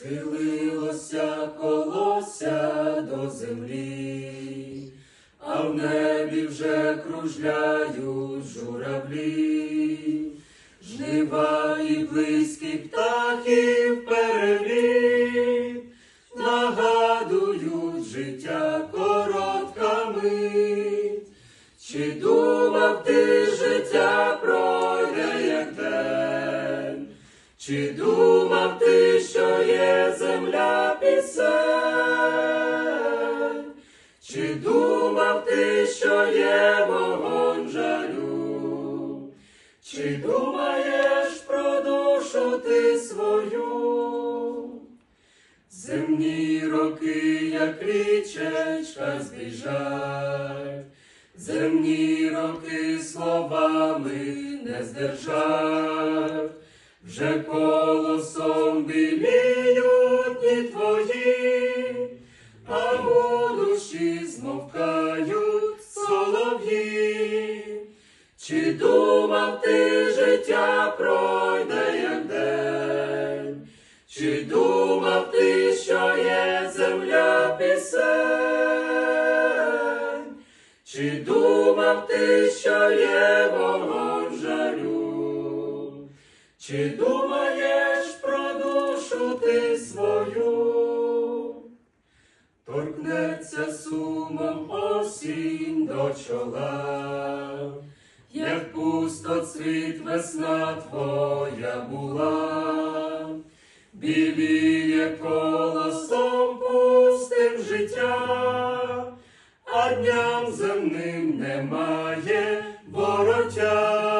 схилилося колося до землі, а в небі вже кружляють журавлі, жнива і близькі птахів переліт, нагадують життя коротка. Чи думав ти життя пройде як день? Чи думав ти, що є земля пісень? Чи думав ти, що є вогонь жалю? Чи думаєш про душу ти свою? Земні роки, як річечка збіжать, земні роки словами не здержать, вже колосом біліють дні твої, а у душі змовкають солов'ї. Чи думав ти життя пройде як день? Чи думав ти, що є земля пісень? Чи думав ти, що є Чи думаєш про душу ти свою? Торкнеться сумом осінь до чола, як пусто цвіт весна твоя була, біліє колосом пустим життя, а дням земним немає вороття.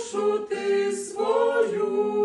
Душу ти свою?